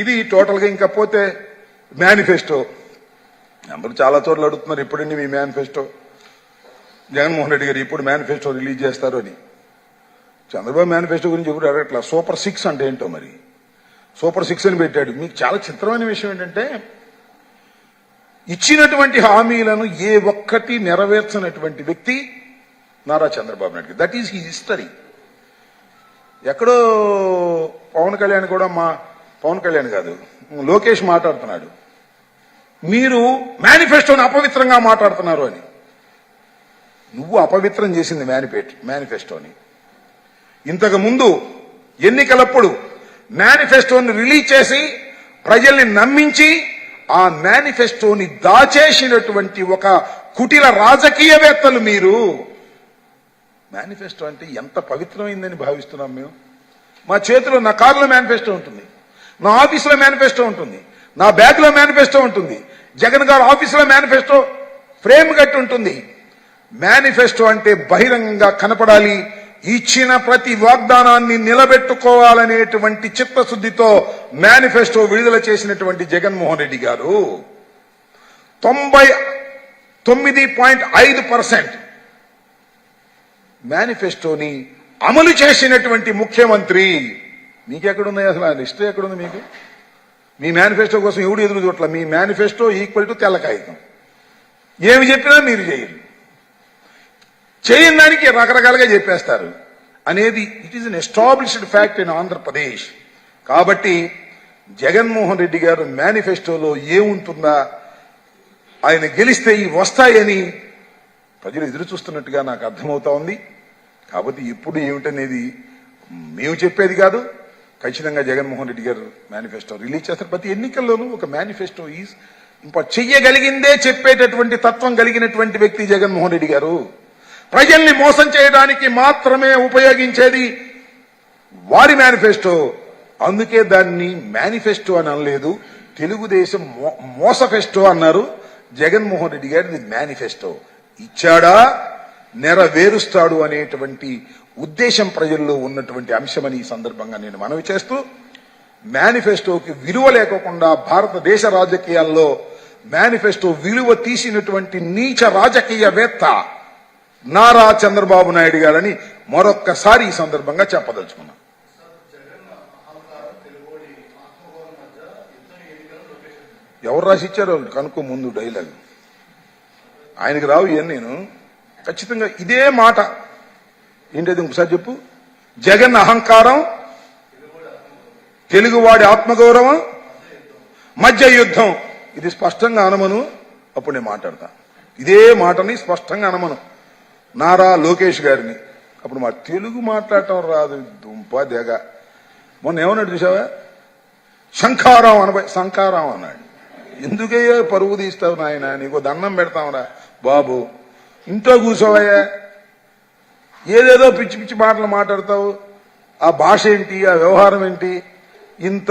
ఇది టోటల్గా ఇంకా పోతే మేనిఫెస్టో. అందరూ చాలా చోట్ల అడుగుతున్నారు ఇప్పుడండి మీ మేనిఫెస్టో? జగన్మోహన్ రెడ్డి గారు ఇప్పుడు మేనిఫెస్టో రిలీజ్ చేస్తారు అని. చంద్రబాబు మేనిఫెస్టో గురించి ఎప్పుడు అడగట్లా? సూపర్ సిక్స్ అంటే ఏంటో మరి? సూపర్ సిక్స్ అని పెట్టాడు. మీకు చాలా చిత్రమైన విషయం ఏంటంటే ఇచ్చినటువంటి హామీలను ఏ ఒక్కటి నెరవేర్చినటువంటి వ్యక్తి Nara Chandrababu Naidu that is he history ఎక్కడో పవన్ కళ్యాణ్ కూడా మా పవన్ కళ్యాణ్ కాదు లోకేష్ మాట్లాడుతున్నాడు. మీరు మేనిఫెస్టోని అపవిత్రంగా మాట్లాడుతున్నారు అని. నువ్వు అపవిత్రం చేసింది మేనిఫెట్ మేనిఫెస్టోని. ఇంతకు ముందు ఎన్నికలప్పుడు మేనిఫెస్టోని రిలీజ్ చేసి ప్రజల్ని నమ్మించి ఆ మేనిఫెస్టోని దాచేసినటువంటి ఒక కుటిల రాజకీయవేత్తలు మీరు. మేనిఫెస్టో అంటే ఎంత పవిత్రమైందని భావిస్తున్నాం మేము. మా చేతిలో నా కారులో మేనిఫెస్టో ఉంటుంది. నా ఆఫీసులో మేనిఫెస్టో ఉంటుంది. నా బ్యాగ్లో మేనిఫెస్టో ఉంటుంది. జగన్ గారు ఆఫీసులో మేనిఫెస్టో ఫ్రేమ్ కట్టి ఉంటుంది. మేనిఫెస్టో అంటే బహిరంగంగా కనపడాలి. ఇచ్చిన ప్రతి వాగ్దానాన్ని నిలబెట్టుకోవాలనేటువంటి చిత్తశుద్ధితో మేనిఫెస్టో విడుదల చేసినటువంటి జగన్మోహన్ రెడ్డి గారు తొంభై తొమ్మిది పాయింట్ ఐదు పర్సెంట్ మేనిఫెస్టోని అమలు చేసినటువంటి ముఖ్యమంత్రి మీకెక్కడున్నాయి అసలు? ఆ లిస్ట్ ఎక్కడుంది మీకు? మీ మేనిఫెస్టో కోసం ఎవడు ఎదురు చూడట్ల? మీ మేనిఫెస్టో ఈక్వల్ టు తెల్ల కాగితం ఏమి చెప్పినా మీరు చేయరు. చేయని దానికి రకరకాలుగా చెప్పేస్తారు. అనేది it is an established fact in Andhra Pradesh కాబట్టి జగన్మోహన్ రెడ్డి గారు మేనిఫెస్టోలో ఏముంటుందా? ఆయన గెలిస్తే ఇవి వస్తాయని ప్రజలు ఎదురు చూస్తున్నట్టుగా నాకు అర్థమవుతా ఉంది. కాబట్టి ఇప్పుడు ఏమిటనేది మేము చెప్పేది కాదు. ఖచ్చితంగా జగన్మోహన్ రెడ్డి గారు మేనిఫెస్టో రిలీజ్ చేస్తారు. ప్రతి ఎన్నికల్లోనూ ఒక మేనిఫెస్టో ఈజ్ ఇంప చెయ్యగలిగిందే చెప్పేటటువంటి తత్వం కలిగినటువంటి వ్యక్తి జగన్మోహన్ రెడ్డి గారు. ప్రజల్ని మోసం చేయడానికి మాత్రమే ఉపయోగించేది వారి మేనిఫెస్టో అందుకే దాన్ని మేనిఫెస్టో అని అనలేదు. తెలుగుదేశం మో- మోసఫెస్టో అన్నారు. జగన్మోహన్ రెడ్డి గారిది మేనిఫెస్టో ఇచ్చాడా? నెరవేరుస్తాడు అనేటువంటి ఉద్దేశం ప్రజల్లో ఉన్నటువంటి అంశమని ఈ సందర్భంగా నేను మనవి చేస్తూ మేనిఫెస్టోకి విలువ లేకుండా భారతదేశ రాజకీయాల్లో మేనిఫెస్టో విలువ తీసినటువంటి నీచ రాజకీయవేత్త నారా చంద్రబాబు నాయుడు గారని మరొక్కసారి ఈ సందర్భంగా చెప్పదలుచుకున్నా ఎవరు రాసి ఇచ్చారో కనుక్కో ముందు డైలాగ్ ఆయనకి రావు ఇవన్నీ నేను. ఖచ్చితంగా ఇదే మాట ఏంటది ఇంకోసారి చెప్పు? జగన్ అహంకారం తెలుగువాడి ఆత్మగౌరవం మధ్య యుద్ధం. ఇది స్పష్టంగా అనమను. అప్పుడు నేను మాట్లాడతా. ఇదే మాటని స్పష్టంగా అనమను. నారా లోకేష్ గారిని. అప్పుడు మా తెలుగు మాట్లాడటం రాదు. దుంప దెగ. మొన్న ఏమన్నాడు చూసావా? శంఖారాం అనబోయి శంఖారాం అన్నాడు. ఎందుకయ్యా పరువు తీస్తావు నాయన? నీకు దండం పెడతావురా. బాబు ఇంట్లో కూర్చోవయ్యా. ఏదేదో పిచ్చి పిచ్చి మాటలు మాట్లాడతావు? ఆ భాష ఏంటి? ఆ వ్యవహారం ఏంటి? ఇంత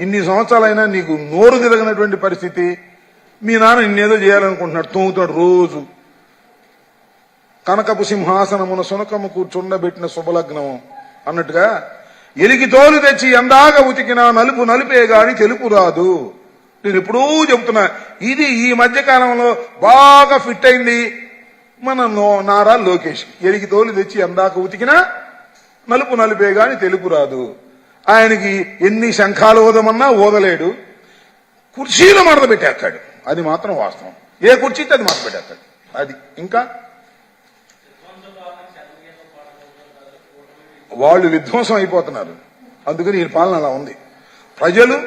ఇన్ని సంవత్సరాలైనా నీకు నోరు తిరగనటువంటి పరిస్థితి. మీ నాన్న ఇన్నేదో చేయాలనుకుంటున్నాడు తోముతాడు రోజు. కనకపు సింహాసనమున సునకము కూర్చుండబెట్టిన శుభలగ్నం అన్నట్టుగా ఎలికి తోలు తెచ్చి ఎందాక ఉతికినా నలుపు నలిపే గాని తెలుపు రాదు. నేను ఎప్పుడూ చెబుతున్నా ఇది ఈ మధ్య కాలంలో బాగా ఫిట్ అయింది. మన నో- నారా లోకేష్. ఎరికి తోలు తెచ్చి అందాక ఉతికినా నలుపు నలిపే గాని తెలుపు రాదు. ఆయనకి ఎన్ని శంఖాలు ఓదమన్నా ఊదలేడు కుర్చీలో మడత పెట్టేస్తాడు. అది మాత్రం వాస్తవం. ఏ కుర్చీ అది మడత పెట్టేస్తాడు. అది ఇంకా వాళ్ళు విధ్వంసం అయిపోతున్నారు. అందుకని ఈ పాలన అలా ఉంది. ప్రజలు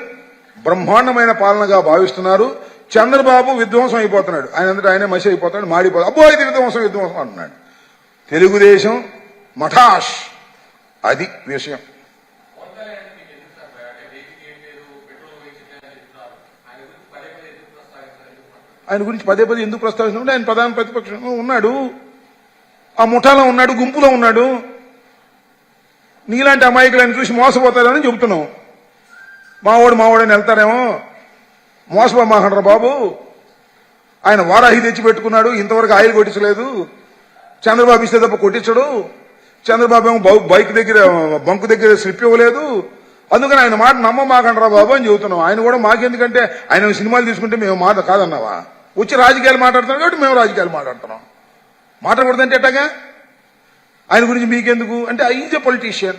బ్రహ్మాండమైన పాలనగా భావిస్తున్నారు. చంద్రబాబు విధ్వంసం అయిపోతున్నాడు. ఆయన అందరూ ఆయనే మసి అయిపోతాడు మాడిపోతాడు అబ్బో ఇది విధ్వంసం విధ్వంసం అంటున్నాడు. తెలుగుదేశం మఠాష్. అది విషయం. ఆయన గురించి పదే పదే ఎందుకు ప్రస్తావిస్తున్నాడు ఆయన ప్రధాన ప్రతిపక్షంలో ఉన్నాడు. ఆ ముఠాలో ఉన్నాడు గుంపులో ఉన్నాడు. నీలాంటి అమాయకులను చూసి మోసపోతారని చెబుతున్నాం. మావాడు మావాడని వెళ్తారేమో? మోసపోమాకండ్రా బాబు. ఆయన వారాహి తెచ్చి పెట్టుకున్నాడు ఇంతవరకు ఆయిల్ కొట్టించలేదు. చంద్రబాబు ఇస్తే తప్ప కొట్టించడు. చంద్రబాబు ఏమో బైక్ దగ్గర బంకు దగ్గర స్లిప్ ఇవ్వలేదు. అందుకని ఆయన మాట నమ్మమాకండ్రా బాబు అని చెబుతున్నాం. ఆయన కూడా మాకెందుకంటే ఆయన సినిమాలు తీసుకుంటే మేము మాట కాదన్నావా? వచ్చి రాజకీయాలు మాట్లాడుతున్నాం కాబట్టి మేము రాజకీయాలు మాట్లాడుతున్నాం. మాట్లాడకూడదంటే ఎట్టగా? ఆయన గురించి మీకెందుకు? అంటే ఈజ్ ఎ పొలిటీషియన్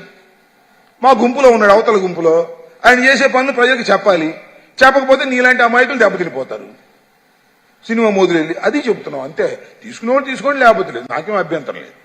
మా గుంపులో ఉన్నాడు అవతల గుంపులో. ఆయన చేసే పనులు ప్రజలకు చెప్పాలి. చెప్పకపోతే నీలాంటి అమాయకులు దెబ్బతినిపోతారు. సినిమా మోదులు వెళ్ళి అది చెప్తున్నాం అంతే. తీసుకునేవాడు తీసుకోండి లేకపోతే లేదు. నాకేం అభ్యంతరం లేదు.